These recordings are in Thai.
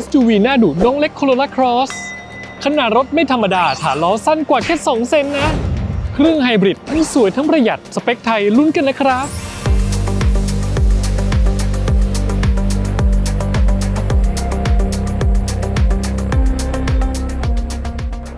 SUV หน้าดุน้องเล็ก Corolla Cross ขนาดรถไม่ธรรมดา ฐานล้อสั้นกว่าแค่ 2 เซนนะ เครื่องไฮบริดทั้งสวยทั้งประหยัด สเปคไทยลุ้นกันนะครับ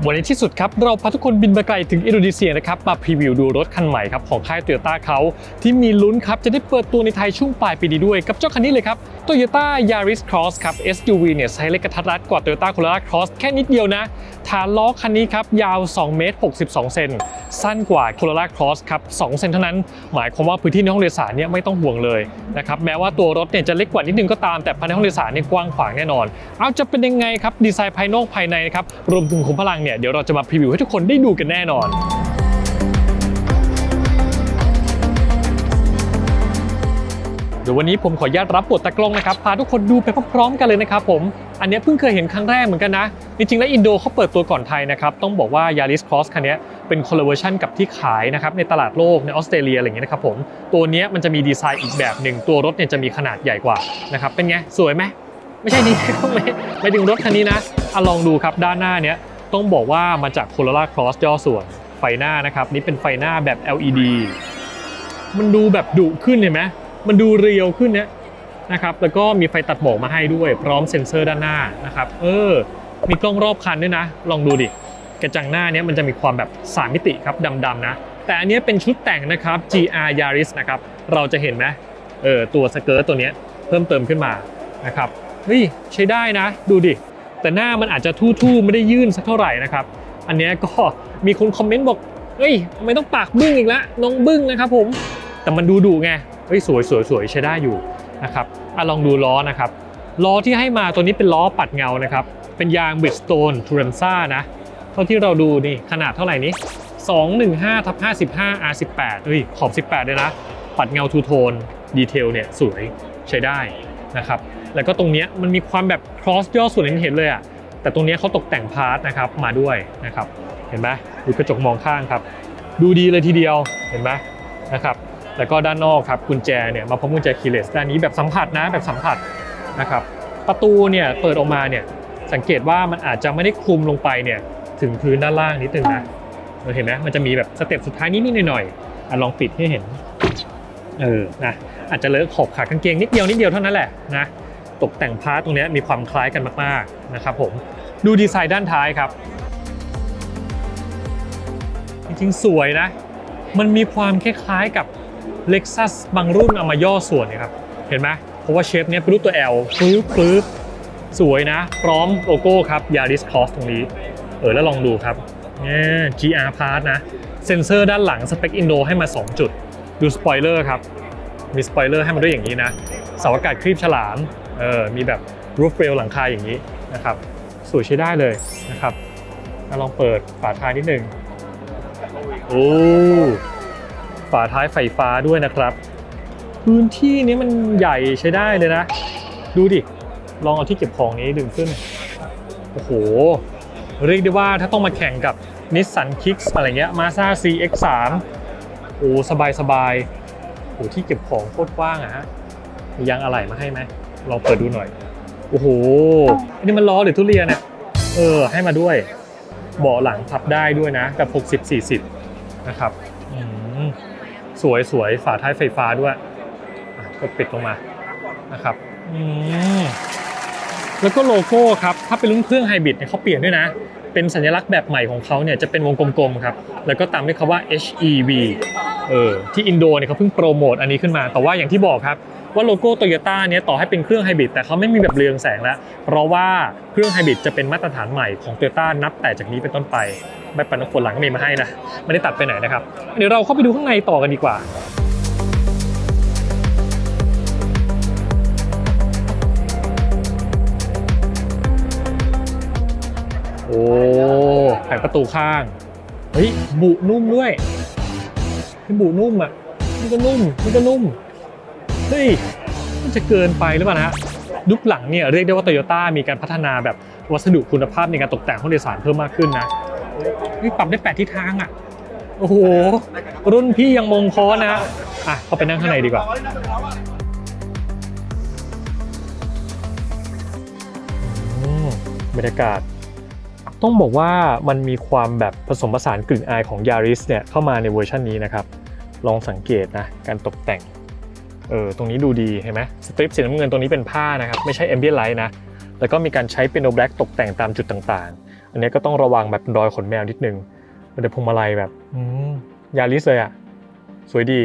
วันนี้ที่สุดครับ เราพาทุกคนบินมาไกลถึงอินโดนีเซียนะครับ มาพรีวิวดูรถคันใหม่ครับ ของค่ายโตโยต้าเขา ที่มีลุ้นครับ จะได้เปิดตัวในไทยช่วงปลายปีนี้ด้วย กับเจ้าคันนี้เลยครับ Toyota Yaris Cross ครับ SUV เนี่ยไซส์เล็กกระทัดรัดกว่า Toyota Corolla Cross แค่นิดเดียวนะ ฐานล้อคันนี้ครับ ยาว2เมตร62 เซนสั้นกว่า Corolla Cross ครับ2เซนเท่านั้น หมายความว่าพื้นที่ในห้องโดยสารเนี่ยไม่ต้องห่วงเลยนะครับแม้ว่าตัวรถเนี่ยจะเล็กกว่านิดนึงก็ตามแต่ภายในห้องโดยสารเนี่ยกว้างขวางแน่นอน เอาจะเป็นยังไงครับดีไซน์ภายนอกภายในนะครับรวมถึงขุมพลังเนี่ยเดี๋ยวเราจะมาพรีวิวให้ทุกคนได้ดูกันแน่นอน เดี๋ยววันนี้ผมขออนุญาตรับบทตากล้องนะครับพาทุกคนดูไปพร้อมๆกันเลยนะครับผมอันนี้เพิ่งเคยเห็นครั้งแรกเหมือนกันนะ จริงๆแล้วอินโดเขาเปิดตัวก่อนไทยนะครับ ต้องบอกว่า Yaris Cross คันนี้เป็นคนละเวอร์ชันกับที่ขายนะครับในตลาดโลกในออสเตรเลียอะไรอย่างเงี้ยนะครับผมตัวนี้มันจะมีดีไซน์อีกแบบหนึ่งตัวรถเนี่ยจะมีขนาดใหญ่กว่านะครับเป็นไงสวยไหมไม่ใช่นี่ไม่ไม่ถึงรถคันนี้นะอะลองดูครับด้านหน้าเนี้ยต้องบอกว่ามาจาก Corolla Cross ย่อส่วนไฟหน้านะครับนี่เป็นไฟหน้าแบบ LED มันดูแบบดุขึ้นเห็นไหม มันดูเรียวขึ้นนี้ยนะครับแล้วก็มีไฟตัดหมอกมาให้ด้วย พร้อมเซ็นเซอร์ด้านหน้านะครับเออมีกล้องรอบคันด้วยนะ ลองดูดิกระจังหน้าเนี้ยมันจะมีความแบบสามมิติครับดำๆนะ แต่อันนี้เป็นชุดแต่งนะครับ GR Yaris นะครับเราจะเห็นไหมเออตัวสเกิร์ตตัวเนี้ยเพิ่มเติมขึ้นมานะครับเฮ้ยใช้ได้นะ ดูดิ แต่หน้ามันอาจจะทู่ๆ ไม่ได้ยื่นสักเท่าไหร่นะครับ อันนี้ก็มีคนคอมเมนต์บอกเฮ้ยทำไมต้องปากบึ้งอีกล้วน้องบึ้งนะครับผมแต่มันดูดุไง เฮ้ยสวยสวยสวยใช้ได้อยู่นะครับอะลองดูล้อนะครับล้อที่ให้มาตัวนี้เป็นล้อปัดเงานะครับ เป็นยาง Bridgestone t u r a n z a นะ เท่าที่เราดูนี่ขนาดเท่าไหร่นี้ 215ทับ55 R18 เฮ้ยขอบ 18 เลยนะ ปัดเงาทูโทนดีเทลเนี่ยสวยใช้ได้นะครับ แล้วก็ตรงเนี้ยมันมีความแบบ cross ย่อส่วนเห็นเลยอะแต่ตรงเนี้ยเขาตกแต่งพาร์ทนะครับมาด้วยนะครับ เห็นไหมดูกระจกมองข้างครับ ดูดีเลยทีเดียวเห็นไหมนะครับ แล้วก็ด้านนอกครับกุญแจเนี่ยมาพร้อมกุญแจคีย์เลสด้านนี้แบบสัมผัสนะแบบสัมผัสนะครับประตูเนี่ยเปิดออกมาเนี่ยสังเกตว่ามันอาจจะไม่ได้คลุมลงไปเนี่ยถึงพื้นด้านล่างนิดนึงนะเราเห็นไหมมันจะมีแบบสเต็ปสุดท้ายนิดๆหน่อยๆอะลองปิดให้เห็นเออนะอาจจะเลอะขอบขากางเกงนิดเดียวนิดเดียวเท่านั้นแหละนะตกแต่งพาร์ทตรงนี้มีความคล้ายกันมากๆนะครับผมดูดีไซน์ด้านท้ายครับ จริงๆสวยนะ มันมีความคล้ายๆกับ Lexus บางรุ่นเอามาย่อส่วนเนะครับ เห็นไหมเพราะว่าเชฟเนี้ยเป็นรูปตัว L ปึ๊บปึ๊บสวยนะ พร้อมโลโก้ครับ Yaris Cross ตรงนี้ เออแล้วลองดูครับเนี่ย GR Part นะ เซ็นเซอร์ด้านหลังสเปคอินโดให้มา 2 จุด ดูสปอยเลอร์ครับ มีสปอยเลอร์ให้มาด้วยอย่างนี้นะเสาอากาศครีบฉลามเออมีแบบรูฟเรลหลังคาอย่างนี้นะครับสวยใช้ได้เลยนะครับลองเปิดฝาท้ายนิดนึงโอ้ ฝาท้ายไฟฟ้าด้วยนะครับ พื้นที่นี้มันใหญ่ใช้ได้เลยนะ ดูดิ ลองเอาที่เก็บของนี้ดึงขึ้น โอ้โห เรียกได้ว่าถ้าต้องมาแข่งกับ Nissan Kicks อะไรเงี้ย Mazda CX-3 โอ้สบายสบายโอ้ที่เก็บของโคตรกว้างอะฮะมียางอะไหล่มาให้ไหมลองเปิดดูหน่อย โอ้โหอันนี้มันล้อหรือทุเรียนเนี่ยเออ ให้มาด้วยเบาะหลังพับได้ด้วยนะแบบ60 40 นะครับ สวยสวยฝาท้ายไฟฟ้าด้วยก็ปิดลงมานะครับอืมแล้วก็โลโก้ครับถ้าเป็นรุ่นเครื่องไฮบริดเนี่ยเขาเปลี่ยนด้วยนะ เป็นสัญลักษณ์แบบใหม่ของเขาเนี่ยจะเป็นวงกลมๆครับแล้วก็ตามด้วยคำว่า HEV เออที่อินโดเนี่ยเขาเพิ่งโปรโมทอันนี้ขึ้นมา แต่ว่าอย่างที่บอกครับ ว่าโลโก้โตโยต้าเนี่ยต่อให้เป็นเครื่องไฮบริดแต่เขาไม่มีแบบเรืองแสงแล้ว เพราะว่าเครื่องไฮบริดจะเป็นมาตรฐานใหม่ของโตโยต้านับแต่จากนี้เป็นต้นไปใบปันน้ำฝนหลังก็มีมาให้นะไม่ได้ตัดไปไหนนะครับเดี๋ยวเราเข้าไปดูข้างในต่อกันดีกว่าโอ้แผงประตูข้าง เฮ้ย บุนุ่มด้วยนี่บุนุ่มอะ นี่ก็นุ่ม นี่ก็นุ่ม เฮ้ยมันจะเกินไปหรือเปล่านะฮะยุคหลังเนี่ยเรียกได้ว่าโตโยต้ามีการพัฒนาแบบวัสดุคุณภาพในการตกแต่งห้องโดยสารเพิ่มมากขึ้นนะนี่ปรับได้แปดทิศทางอะโอ้โหรุ่นพี่ยังมงคอนะอะเข้าไปนั่งข้างในดีกว่าบรรยากาศ ต้องบอกว่ามันมีความแบบผสมผสานกลิ่นอายของ Yaris เนี่ยเข้ามาในเวอร์ชันนี้นะครับ ลองสังเกตนะ การตกแต่ง เออตรงนี้ดูดีเห็นไหมสตริปสีน้ำเงินตรงนี้เป็นผ้านะครับไม่ใช่ ambient light นะแล้วก็มีการใช้เป็นโนแบล็กตกแต่งตามจุดต่างๆ อันนี้ก็ต้องระวังแบบรอยขนแมวนิดนึงแต่พวงมาลัยแบบอืมยาริสเลยอะสวยดี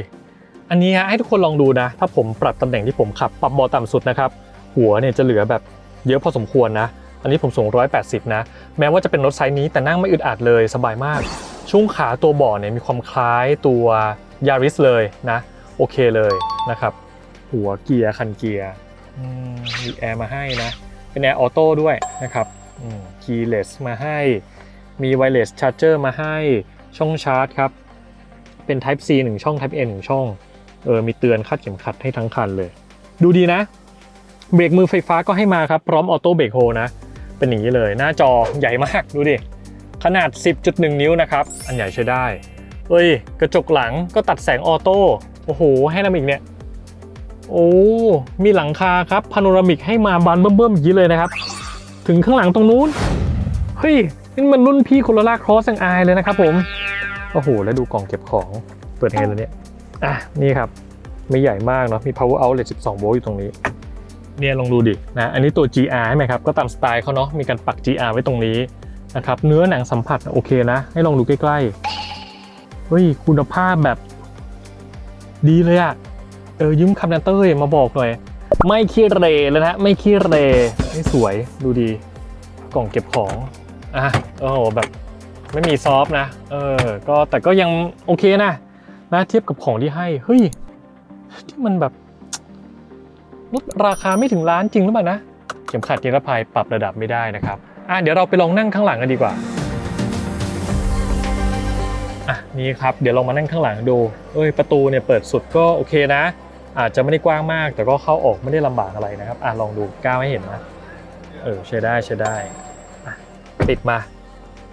อันนี้ฮะให้ทุกคนลองดูนะ ถ้าผมปรับตำแหน่งที่ผมขับปรับเบาต่ำสุดนะครับ หัวเนี่ยจะเหลือแบบเยอะพอสมควรนะ อันนี้ผมสูง 180 นะ แม้ว่าจะเป็นรถไซส์นี้แต่นั่งไม่อึดอัดเลยสบายมาก ช่วงขาตัวเบาะเนี่ยมีความคล้ายตัวยาริสเลยนะ โอเคเลยนะครับ หัวเกียร์คันเกียร์มีแอร์มาให้นะ เป็นแอร์ออโต้ด้วยนะครับคีย์เลสมาให้ มีไวเลสชาร์เจอร์มาให้ช่องชาร์จครับ เป็น Type C 1 ช่อง Type N 1ช่องเออมีเตือนคาดเข็มขัดให้ทั้งคันเลย ดูดีนะ เบรกมือไฟฟ้าก็ให้มาครับ พร้อมออโต้เบรกโฮนะ เป็นอย่างนี้เลย หน้าจอใหญ่มากดูดิ ขนาด 10.1 นิ้วนะครับ อันใหญ่ใช้ได้ เอ้ย กระจกหลังก็ตัดแสงออโต้ โอ้โหให้น้ำอีกเนี่ย โอ้ มีหลังคาครับพาโนรามิกให้มาบานเบิ่มๆอย่างนี้เลยนะครับ ถึงข้างหลังตรงนู้น เฮ้ย นี่มันรุ่นพี่โคโรล่าครอสยังอายเลยนะครับผม โอ้โห แล้วดูกล่องเก็บของ เปิดไงแล้วเนี่ย อะ นี่ครับ ไม่ใหญ่มากเนาะ มี power outlet 12 โวลต์อยู่ตรงนี้ เนี่ยลองดูดิ นะ อันนี้ตัว GR ใช่ไหมครับ ก็ตามสไตล์เขาเนาะ มีการปัก GR ไว้ตรงนี้นะครับ เนื้อหนังสัมผัสโอเคนะ ให้ลองดูใกล้ๆ เฮ้ย คุณภาพแบบ ดีเลยอะเออยืมคำนันเต้ยมาบอกหน่อย ไม่ขี้เรเลยนะ ไม่ขี้เรไม่สวยดูดี กล่องเก็บของอะโอ้โหแบบไม่มีซอฟนะ เออ ก็แต่ก็ยังโอเคนะ นะเทียบกับของที่ให้ เฮ้ย ที่มันแบบลดราคาไม่ถึงล้านจริงหรือเปล่านะ เข็มขัดนิรภัยปรับระดับไม่ได้นะครับ อะเดี๋ยวเราไปลองนั่งข้างหลังกันดีกว่า อะนี่ครับเดี๋ยวลองมานั่งข้างหลังดูเอ้ยประตูเนี่ยเปิดสุดก็โอเคนะ อาจจะไม่ได้กว้างมาก แต่ก็เข้าออกไม่ได้ลำบากอะไรนะครับอะลองดูก้าวให้เห็นนะเออใช้ได้ใช้ได้อะติดมา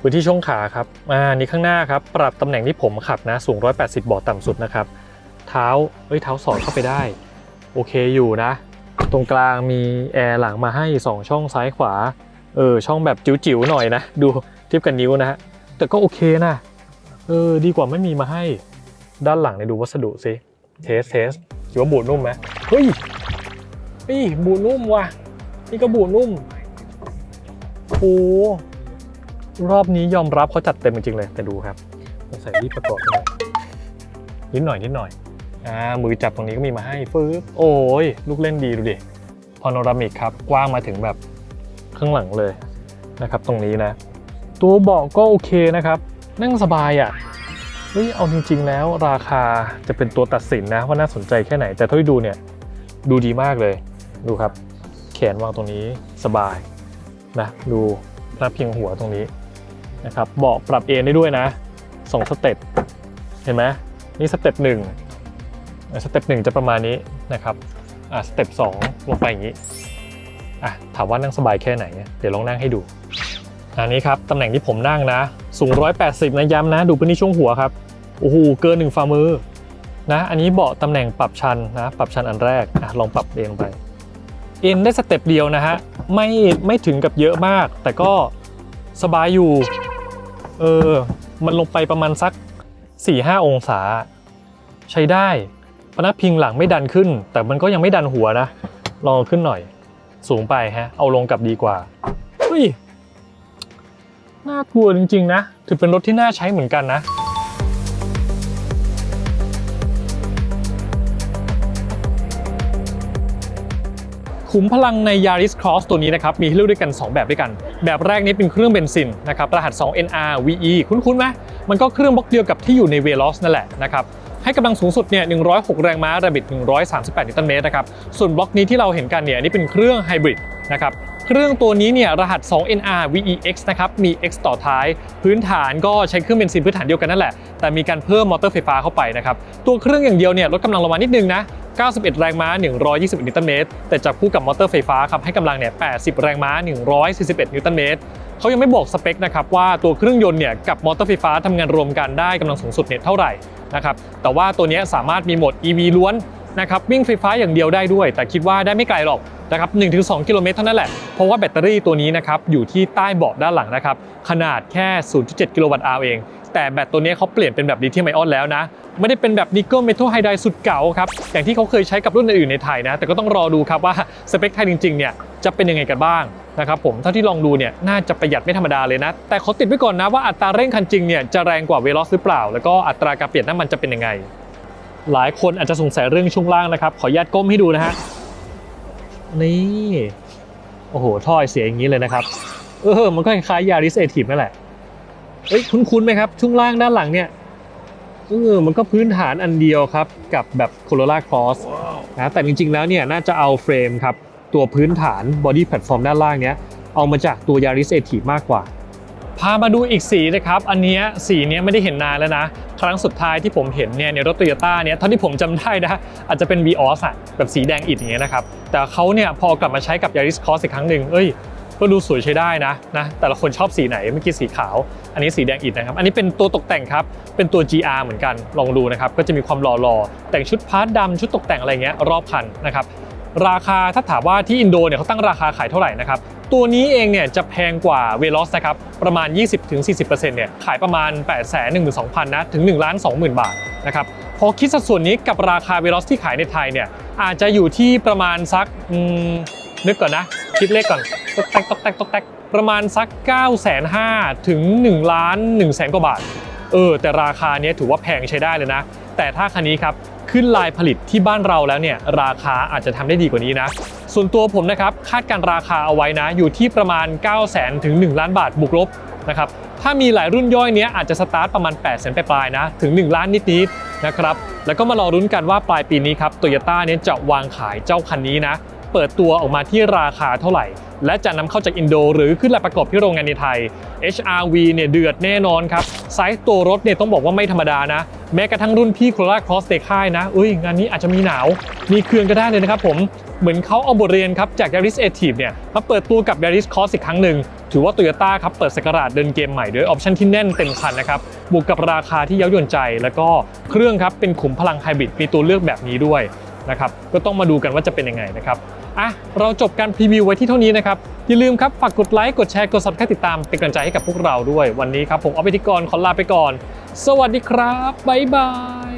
พื้นที่ช่วงขาครับอ่านี่ข้างหน้าครับปรับตำแหน่งที่ผมขับนะสูง 180บอร์ดต่ำสุดนะครับเท้าเอ้ยเท้าสอดเข้าไปได้โอเคอยู่นะ ตรงกลางมีแอร์หลังมาให้ 2 ช่องซ้ายขวาเออช่องแบบจิ๋วๆหน่อยนะ ดูเทียบกับนิ้วนะฮะแต่ก็โอเคนะ เออดีกว่าไม่มีมาให้ ด้านหลังเนี่ยดูวัสดุสิเทสเทสคิดว่าบูดนุ่มไหมเฮ้ยเฮ้ยบูดนุ่มว่ะ นี่ก็บูดนุ่มโอ้รอบนี้ยอมรับเขาจัดเต็มจริงๆเลย แต่ดูครับใส่รีบประกอบหน่อยนิดหน่อยนิดหน่อยอ่ามือจับตรงนี้ก็มีมาให้ฟื้บโอ้ย ลูกเล่นดีดูดิพาโนรามิกครับ กว้างมาถึงแบบข้างหลังเลยนะครับ ตรงนี้นะ ตัวเบาะก็โอเคนะครับ นั่งสบายอะเฮ้ยเอาจริง ๆ แล้วราคาจะเป็นตัวตัดสินนะว่าน่าสนใจแค่ไหน แต่เท่าที่ดูเนี่ยดูดีมากเลยดูครับ แขนวางตรงนี้สบายนะดูหน้าเพียงหัวตรงนี้นะครับเบาะปรับเอนได้ด้วยนะสองสเต็ปเห็นไหมนี่สเต็ปหนึ่งสเต็ปหนึ่งจะประมาณนี้นะครับอะสเต็ปสองลงไปอย่างนี้อะถามว่านั่งสบายแค่ไหน เดี๋ยวลองนั่งให้ดูอันนี้ครับตำแหน่งที่ผมนั่งนะ สูง 180 นะย้ำนะ ดูพื้นที่ช่วงหัวครับ โอ้โห เกินหนึ่งฝ่ามือนะ อันนี้เบาะตำแหน่งปรับชันนะ ปรับชันอันแรกอลองปรับเองไป เอ็นได้สเต็ปเดียวนะฮะ ไม่ไม่ถึงกับเยอะมาก แต่ก็สบายอยู่ เออ มันลงไปประมาณสัก 4-5 องศา ใช้ได้พนักพิงหลังไม่ดันขึ้น แต่มันก็ยังไม่ดันหัวนะ ลองขึ้นหน่อย สูงไปฮะ เอาลงกลับดีกว่า เฮ้ย น่ากลัวจริงๆนะ ถือเป็นรถที่น่าใช้เหมือนกันนะขุมพลังใน Yaris Cross ตัวนี้นะครับ มีให้เลือกด้วยกัน 2 แบบด้วยกัน แบบแรกนี้เป็นเครื่องเบนซินนะครับรหัส 2NR VE คุ้นๆไหมมันก็เครื่องบล็อกเดียวกับที่อยู่ใน Veloz นั่นแหละนะครับให้กำลังสูงสุดเนี่ย 106 แรงม้าระบิด 138 นิวตันเมตรนะครับ ส่วนบล็อกนี้ที่เราเห็นกันเนี่ยนี่เป็นเครื่องไฮบริดนะครับ เครื่องตัวนี้เนี่ยรหัส 2NR VEX นะครับ มี X ต่อท้าย พื้นฐานก็ใช้เครื่องเบนซินพื้นฐานเดียวกันนั่นแหละ แต่มีการเพิ่มมอเตอร์ไฟฟ้าเข้าไปนะครับ ตัวเครื่องอย่างเดียวเนี่ยลดกำลังลงมานิดนึงนะ 91 แรงม้า 121นิวตันเมตร แต่จับคู่กับมอเตอร์ไฟฟ้าครับให้กำลังเนี่ย 80 แรงม้า 141 นิวตันเมตรเขายังไม่บอกสเปคนะครับว่าตัวเครื่องยนต์เนี่ยกับมอเตอร์ไฟฟ้าทำงานรวมกันได้กำลังสูงสุดเนี่ยเท่าไหร่นะครับแต่ว่าตัวนี้สามารถมีโหมด EV ล้วน นะครับวิ่งไฟฟ้าอย่างเดียวได้ด้วย แต่คิดว่าได้ไม่ไกลหรอกนะครับ1-2 กิโลเมตรเท่านั้นแหละ เพราะว่าแบตเตอรี่ตัวนี้นะครับอยู่ที่ใต้เบาะด้านหลังนะครับขนาดแค่ 0.7 กิโลวัตต์อาวเอง แต่แบตตัวนี้เขาเปลี่ยนเป็นแบบลิเธียมไอออนแล้วนะ ไม่ได้เป็นแบบนิกเกิลเมทัลไฮไดสุดเก่าครับ อย่างที่เขาเคยใช้กับรุ่นอื่นๆในไทยนะ แต่ก็ต้องรอดูครับว่าสเปคไทยจริงๆเนี่ยจะเป็นยังไงกันบ้างนะครับผมเท่าที่ลองดูเนี่ยน่าจะประหยัดไม่ธรรมดาเลยนะ แต่ขอติดไว้ก่อนนะว่าอัตราเร่งคันจริงเนี่ยจะแรงกว่าเวลอสหรือเปล่า แล้วก็อัตราการเปลี่ยนน้ำมันจะเป็นยังไง หลายคนอาจจะสงสัยเรื่องช่วงล่างนะครับ ขออนุญาตก้มให้ดูนะฮะ นี่ โอ้โห ท่อเสียอย่างนี้เลยนะครับ เออ มันก็คล้ายยาริสเอทีฟนั่นแหละ เอ้ย คุ้นๆไหมครับ ช่วงล่างด้านหลังเนี่ย เออ มันก็พื้นฐานอันเดียวครับ กับแบบ Corolla Cross นะ แต่จริงๆ แล้วเนี่ย น่าจะเอาเฟรมครับ ตัวพื้นฐาน Body Platform ด้านล่างเนี้ย เอามาจากตัว Yaris a t i v มากกว่าพามาดูอีกสีนะครับ อันเนี้ยสีเนี้ยไม่ได้เห็นนานแล้วนะ ครั้งสุดท้ายที่ผมเห็นเนี่ยในรถโตโยต้าเนี่ยเท่าที่ผมจำได้นะอาจจะเป็น Vios อะแบบสีแดงอิฐอย่างเงี้ยนะครับแต่เขาเนี่ยพอกลับมาใช้กับ Yaris Cross อีกครั้งหนึ่งเอ้ยก็ดูสวยใช้ได้นะนะแต่ละคนชอบสีไหนเมื่อกี้สีขาว อันนี้สีแดงอิฐนะครับ อันนี้เป็นตัวตกแต่งครับ เป็นตัว GR เหมือนกันลองดูนะครับ ก็จะมีความหล่อๆ แต่งชุดพาร์ทดำชุดตกแต่งอะไรเงี้ยรอบคันนะครับ ราคาถ้าถามว่าที่อินโดเนี่ยเขาตั้งราคาขายเท่าไหร่นะครับ ตัวนี้เองเนี่ยจะแพงกว่าเวลอสนะครับประมาณ 20-40%เนี่ยขายประมาณ 8 1 2 0 0 0นะถึง1ล้าน20,000 บาทนะครับพอคิดสัดส่วนนี้กับราคาเวลอสที่ขายในไทยเนี่ยอาจจะอยู่ที่ประมาณสักนึกก่อนนะ คิดเลขก่อนตกแตกตกแตกตกแตกประมาณสัก 9 5 0 0 0ถึง1ล้าน1แสนกว่าบาทเออแต่ราคาเนี้ยถือว่าแพงใช้ได้เลยนะ แต่ถ้าคันนี้ครับขึ้นลายผลิตที่บ้านเราแล้วเนี่ยราคาอาจจะทำได้ดีกว่านี้นะ ส่วนตัวผมนะครับคาดการราคาเอาไว้นะอยู่ที่ประมาณ 9 0 0 0 0 0ถึง1ล้านบาทบวกลบนะครับถ้ามีหลายรุ่นย่อยเนี้ยอาจจะสตาร์ทประมาณ8 0 0 0 0 0ปลายๆนะถึง 1 ล้านนิดๆนะครับแล้วก็มารอรุ้นกันว่าปลายปีนี้ครับโตโยต้าเนี่ยจะวางขายเจ้าคันนี้นะเปิดตัวออกมาที่ราคาเท่าไหร่ และจะนำเข้าจากอินโดหรือขึ้นลประกอบที่โรงงานในไทย HRV เนี่ยเดือดแน่นอนครับไซส์ตัวรถเนี่ยต้องบอกว่าไม่ธรรมดานะ แม้กระทั่งรุ่นพี่ Corolla Cross ในค่ายนะอุ้ยงานนี้อาจจะมีหนาว มีเครื่องก็ได้เลยนะครับผม เหมือนเขาเอาบทเรียนครับจาก Yaris a t i v เนี่ยมาเปิดตัวกับ Yaris Cross อีกครั้งหนึ่ง ถือว่า Toyota ครับเปิดสกราดเดินเกมใหม่ด้วยออปชันที่แน่นเต็มคันนะครับ บวกกับราคาที่เย้ายวนใจ แล้วก็เครื่องครับเป็นขุมพลังไฮบริดมีตัวเลือกแบบนี้ด้วยนะครับ ก็ต้องมาดูกันว่าจะเป็นยังไงนะครับ อะเราจบการพรีวิวไว้ที่เท่านี้นะครับ อย่าลืมครับฝากกดไลค์กดแชร์กด subscribe ติดตามเป็นกำลังใจให้กับพวกเราด้วยวันนี้ครับผมออฟพิธีกรขอลาไปก่อน สวัสดีครับบ๊ายบาย